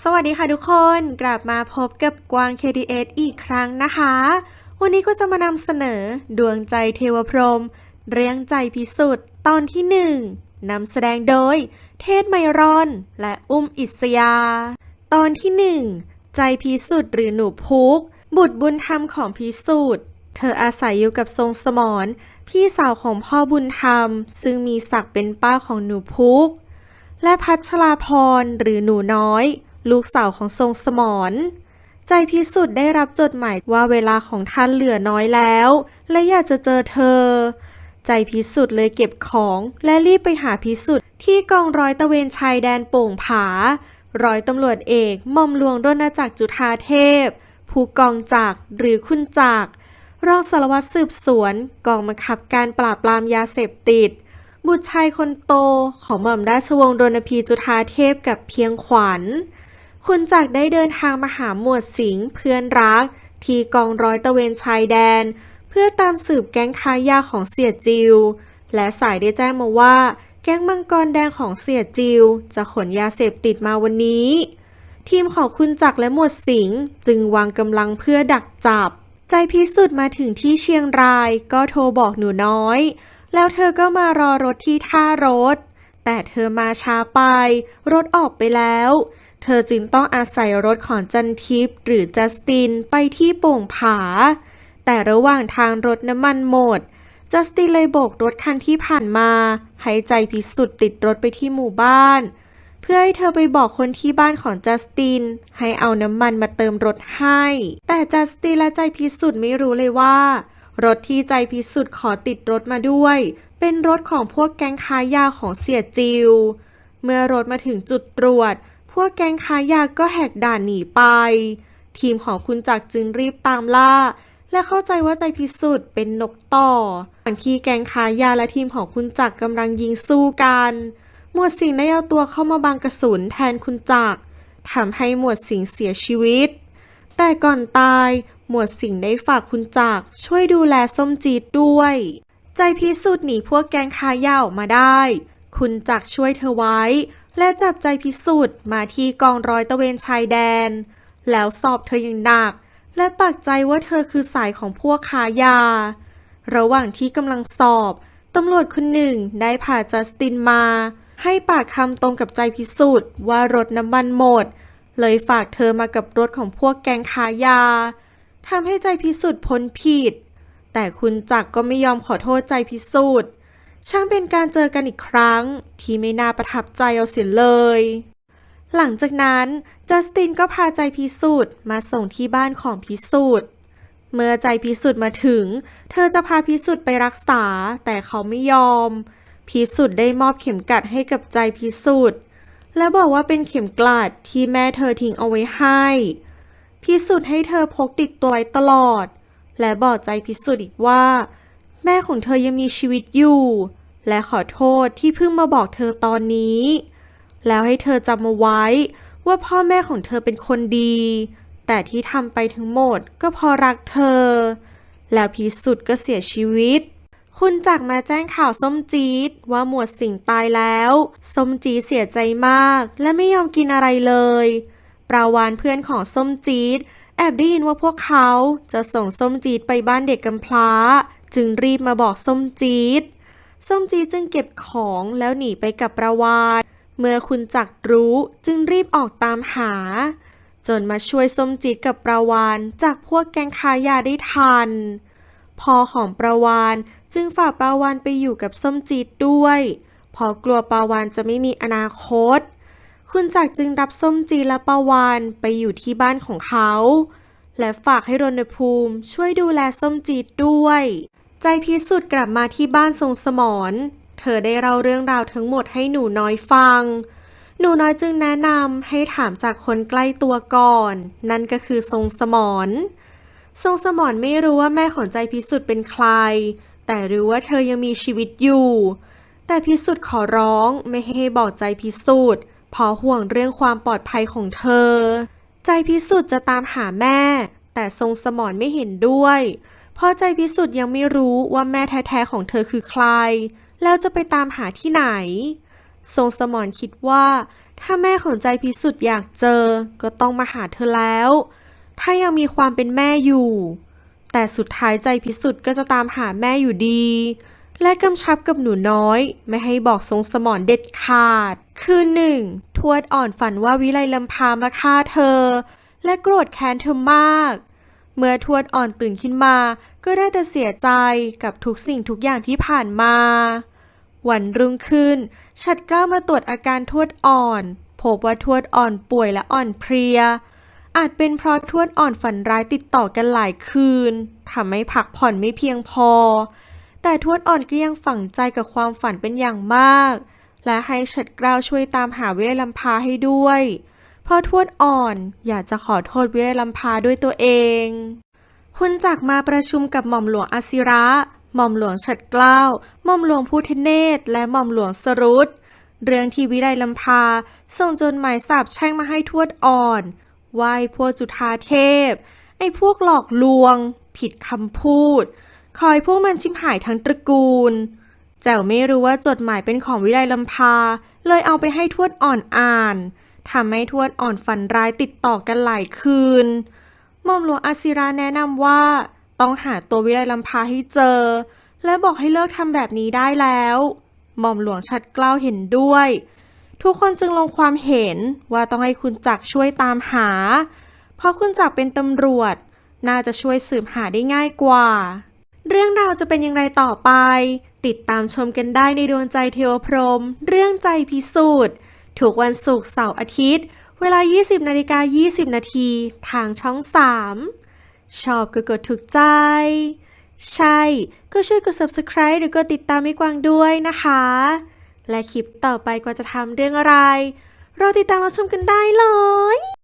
สวัสดีค่ะทุกคนกลับมาพบกับกวาง KDS อีกครั้งนะคะ วันนี้ก็จะมานำเสนอดวงใจเทวพรหมเรียงใจพิสุทธ์ตอนที่หนึ่งนำแสดงโดย เทศไมรอน และอุ้มอิสยา ตอนที่หนึ่งใจพิสุทธ์หรือหนูพุก บุตรบุญธรรมของพิสุทธ์เธออาศัยอยู่กับทรงสมรพี่สาวของพ่อบุญธรรม ซึ่งมีศักดิ์เป็นป้าของหนูพุก และพัชราพรหรือหนูน้อย ลูกสาวของทรงสมรใจพิสุทธิ์ได้รับจดหมายว่าเวลาของท่านเหลือน้อยแล้ว และอยากจะเจอเธอ ใจพิสุทธิ์เลยเก็บของและรีบไปหาพิสุทธิ์ที่กองร้อยตะเวนชายแดนโป่งผา ร้อยตำรวจเอกหม่อมหลวงรณจักรจุฑาเทพ ผู้กองจักรหรือคุณจักรรองสารวัตรสืบสวนกองบังคับการปราบปรามยาเสพติด บุตรชายคนโตของหม่อมราชวงศ์รณพีจุฑาเทพกับเพียงขวัญ คุณจักรได้เดินทางมาหาหมวดสิงห์เพื่อนรัก ที่กองร้อยตะเวนชายแดน เพื่อตามสืบแก๊งค้ายาของเสียจิว และสายได้แจ้งมาว่า แก๊งมังกรแดงของเสียจิว จะขนยาเสพติดมาวันนี้ ทีมของคุณจักรและหมวดสิงห์จึงวางกำลังเพื่อดักจับ ใจพิสุทธิ์มาถึงที่เชียงราย ก็โทรบอกหนูน้อย แล้วเธอก็มารอรถที่ท่ารถ แต่เธอมาช้าไป รถออกไปแล้ว เธอจึงต้องอาศัยรถของจันทิพย์หรือจัสตินไปที่โป่งผา แต่ระหว่างทางรถน้ำมันหมด จัสตินเลยโบกรถคันที่ผ่านมาให้ใจพิสุทธิ์ติดรถไปที่หมู่บ้าน เพื่อให้เธอไปบอกคนที่บ้านของจัสติน ให้เอาน้ำมันมาเติมรถให้ แต่จัสตินและใจพิสุทธิ์ไม่รู้เลยว่า รถที่ใจพิสุทธิ์ขอติดรถมาด้วย เป็นรถของพวกแก๊งค้ายาของเสียจิว เมื่อรถมาถึงจุดตรวจ พวกแก๊งค้ายาก็แหกด่านหนีไป ทีมของคุณจักรจึงรีบตามล่า และเข้าใจว่าใจพิสุทธิ์เป็นนกต่อขณะที่แก๊งค้ายาและทีมของคุณจักรกำลังยิงสู้กัน หมวดสิงห์ได้เอาตัวเข้ามาบังกระสุนแทนคุณจักรทำให้หมวดสิงห์เสียชีวิต แต่ก่อนตายหมวดสิงห์ได้ฝากคุณจักรช่วยดูแลส้มจีดด้วย ใจพิสุทธิ์หนีพวกแก๊งค้ายาออกมาได้ คุณจักรช่วยเธอไว้ และจับใจพิสุทธิ์มาที่กองร้อยตะเวนชายแดน แล้วสอบเธออย่างหนัก และปักใจว่าเธอคือสายของพวกค้ายา ระหว่างที่กำลังสอบตำรวจคนหนึ่งได้พาจัสตินมา ให้ปากคำตรงกับใจพิสุทธิ์ว่ารถน้ำมันหมด เลยฝากเธอมากับรถของพวกแกงค้ายาทำให้ใจพิสุทธิ์พ้นผิด แต่คุณจักรก็ไม่ยอมขอโทษใจพิสุทธิ์ ช่างเป็นการเจอกันอีกครั้ง ที่ไม่น่าประทับใจเอาเสียเลย หลังจากนั้นจัสตินก็พาใจพิสุทธิ์มาส่งที่บ้านของพิสุทธิ์เมื่อใจพิสุทธิ์มาถึง เธอจะพาพิสุทธิ์ไปรักษา แต่เขาไม่ยอม พิสุทธิ์ได้มอบเข็มกลัดให้กับใจพิสุทธิ์และบอกว่าเป็นเข็มกลัดที่แม่เธอทิ้งเอาไว้ให้ พิสุทธิ์ให้เธอพกติดตัวไว้ตลอด และบอกใจพิสุทธิ์อีกว่า แม่ของเธอยังมีชีวิตอยู่ และขอโทษที่เพิ่งมาบอกเธอตอนนี้ แล้วให้เธอจำมาไว้ว่าพ่อแม่ของเธอเป็นคนดี แต่ที่ทำไปทั้งหมดก็เพราะรักเธอ แล้วพิสุทธิ์ก็เสียชีวิต คุณจักมาแจ้งข่าวส้มจี๊ดว่าหมวดสิงห์ตายแล้ว ส้มจี๊ดเสียใจมากและไม่ยอมกินอะไรเลย ปราวานเพื่อนของส้มจี๊ดแอบได้ยินว่าพวกเขาจะส่งส้มจี๊ดไปบ้านเด็กกำพร้า จึงรีบมาบอกส้มจี๊ด ส้มจีดจึงเก็บของแล้วหนีไปกับประวาน เมื่อคุณจักรู้จึงรีบออกตามหา จนมาช่วยส้มจีดกับประวานจากพวกแกงคายาได้ทัน พอของประวานจึงฝากประวานไปอยู่กับส้มจีดด้วยเพราะกลัวประวานจะไม่มีอนาคต คุณจักรจึงรับส้มจีและประวานไปอยู่ที่บ้านของเขาและฝากให้รณภูมิช่วยดูแลส้มจีดด้วย ใจพิสุทธิ์กลับมาที่บ้านทรงสมรเธอได้เล่าเรื่องราวทั้งหมดให้หนูน้อยฟัง หนูน้อยจึงแนะนำให้ถามจากคนใกล้ตัวก่อน นั่นก็คือทรงสมรทรงสมรไม่รู้ว่าแม่ของใจพิสุทธิ์เป็นใคร แต่รู้ว่าเธอยังมีชีวิตอยู่ แต่พิสุทธิ์ขอร้องไม่ให้บอกใจพิสุทธิ์เพราะห่วงเรื่องความปลอดภัยของเธอ ใจพิสุทธิ์จะตามหาแม่ แต่ทรงสมรไม่เห็นด้วย เพราะใจพิสุทธิ์ยังไม่รู้ว่าแม่แท้ๆของเธอคือใคร แล้วจะไปตามหาที่ไหน ทรงสมรคิดว่า ถ้าแม่ของใจพิสุทธิ์อยากเจอ ก็ต้องมาหาเธอแล้ว ถ้ายังมีความเป็นแม่อยู่ แต่สุดท้ายใจพิสุทธิ์ก็จะตามหาแม่อยู่ดี และกำชับกับหนูน้อย ไม่ให้บอกทรงสมอนเด็ดขาด คืนหนึ่งทวดอ่อนฝันว่าวิไลลำพามาฆ่าเธอ และโกรธแค้นเธอมาก เมื่อทวดอ่อนตื่นขึ้นมา ก็ได้แต่เสียใจกับทุกสิ่งทุกอย่างที่ผ่านมา วันรุ่งขึ้น ฉัดกล้ามาตรวจอาการทวดอ่อน พบว่าทวดอ่อนป่วยและอ่อนเพลีย อาจเป็นเพราะทวดอ่อนฝันร้ายติดต่อกันหลายคืนทำให้พักผ่อนไม่เพียงพอ แต่ทวดอ่อนก็ยังฝังใจกับความฝันเป็นอย่างมาก และให้ฉัดกล้าช่วยตามหาวิไลลำพาให้ด้วย พราะทวดอ่อนอยากจะขอโทษวิไลลำพาด้วยตัวเอง คุณจักมาประชุมกับหม่อมหลวงอาศิระ หม่อมหลวงฉัดเกล้า หม่อมหลวงพุทธเนศ และหม่อมหลวงสรุตเรื่องที่วิไลลำพา ส่งจดหมายสาบแช่งมาให้ทวดอ่อนไหว้พวกจุฑาเทพ ไอ้พวกหลอกลวง ผิดคำพูด คอยพวกมันชิมหายทั้งตระกูลแจ๋วไม่รู้ว่าจดหมายเป็นของวิไลลำพา เลยเอาไปให้ทวดอ่อนอ่าน ทำให้ทวดอ่อนฝันร้ายติดต่อกันหลายคืนหม่อมหลวงอาศิราแนะนำว่า ต้องหาตัววิไลลำพาให้เจอ และบอกให้เลิกทำแบบนี้ได้แล้วหม่อมหลวงชัดเกล้าเห็นด้วย ทุกคนจึงลงความเห็นว่าต้องให้คุณจักช่วยตามหา เพราะคุณจักเป็นตำรวจ น่าจะช่วยสืบหาได้ง่ายกว่า เรื่องราวจะเป็นอย่างไรต่อไป ติดตามชมกันได้ในดวงใจเทวพรม เรื่องใจพิสูจน์ ทุกวันศุกร์เสาร์อาทิตย์ เวลา 20นาฬิกา20 นาที ทางช่อง 3 ชอบก็กดถูกใจ ใช่ ก็ช่วยกด subscribe หรือกดติดตามให้กวางด้วยนะคะ และคลิปต่อไปกว่าจะทำเรื่องอะไร รอติดตามรับชมกันได้เลย